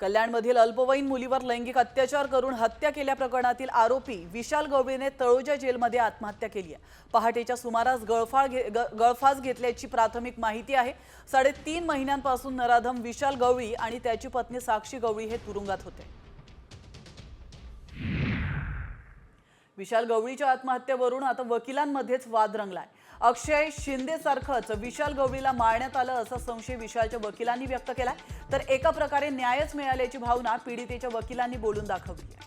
कल्याणमधील अल्पवयीन मुलीवर लैंगिक अत्याचार करून हत्या केल्या प्रकरणातील आरोपी विशाल गवळीने तळोजा जेलमध्ये आत्महत्या केली आहे. पहाटेच्या सुमारास गळफाळ घे ग- गळफास घेतल्याची प्राथमिक माहिती आहे. साडेतीन महिन्यांपासून नराधम विशाल गवळी आणि त्याची पत्नी साक्षी गवळी हे तुरुंगात होते. विशाल गवळीच्या आत्महत्येवरून आता वकिलांमध्येच वाद रंगलाय. अक्षय शिंदे सारखंच विशाल गवळीला मारण्यात आलं असा संशय विशालच्या वकिलांनी व्यक्त केलाय. तर एका प्रकारे न्यायच मिळाल्याची भावना पीडितेच्या वकिलांनी बोलून दाखवली आहे.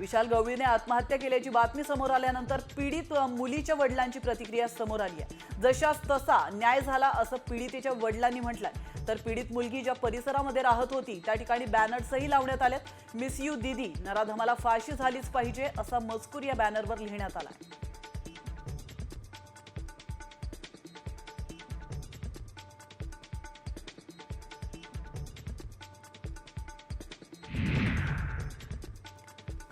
विशाल गवळीने आत्महत्या केल्याची बातमी समोर आल्यानंतर पीडित मुलीच्या वडिलांची प्रतिक्रिया समोर आली आहे. जशास तसा न्याय झाला असं पीडितेच्या वडिलांनी म्हटलंय. तर पीडित मुलगी ज्या परिसरामध्ये राहत होती त्या ठिकाणी बॅनर्सही लावण्यात आलेत. मिस यू दिदी. नराधमाला फाशी झालीच पाहिजे असा मजकूर या बॅनरवर लिहिण्यात आला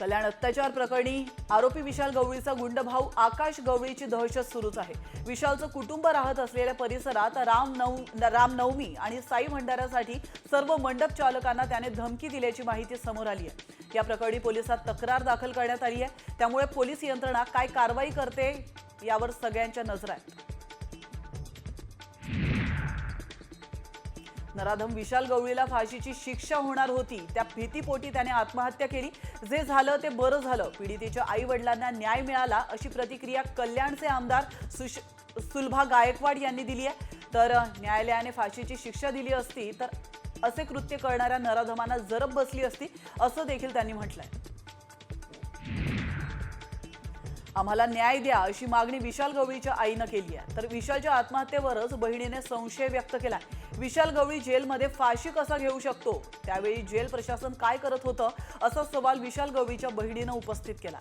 कल्याण अत्याचार प्रकरणी आरोपी विशाल गवळीचा गुंड भाऊ आकाश गवळीची दहशत सुरूच आहे. विशालचं कुटुंब राहत असलेल्या परिसरात राम नऊ रामनवमी आणि साई भंडाऱ्यासाठी सर्व मंडप चालकांना त्याने धमकी दिल्याची माहिती समोर आली आहे. या प्रकरणी पोलिसात तक्रार दाखल करण्यात आली आहे. त्यामुळे पोलीस यंत्रणा काय कारवाई करते यावर सगळ्यांच्या नजर आहेत. नराधम विशाल गवळीला फाशीची शिक्षा होणार होती. त्या भीतीपोटी त्याने आत्महत्या केली. जे झालं ते बरं झालं. पीडितेच्या आई वडिलांना न्याय मिळाला अशी प्रतिक्रिया कल्याणचे आमदार सुश सुलभा गायकवाड यांनी दिली आहे. तर न्यायालयाने फाशीची शिक्षा दिली असती तर असे कृत्य करणाऱ्या नराधमांना जरब बसली असती असं देखील त्यांनी म्हटलंय. आम्हाला न्याय द्या अशी मागणी विशाल गवळीच्या आईनं केली आहे. तर विशालच्या आत्महत्येवरच बहिणीने संशय व्यक्त केला विशाल गवळी जेलमध्ये फाशी कसा घेऊ शकतो? त्यावेळी जेल प्रशासन काय करत होतं? असा सवाल विशाल गवळीच्या बहिणीनं उपस्थित केला.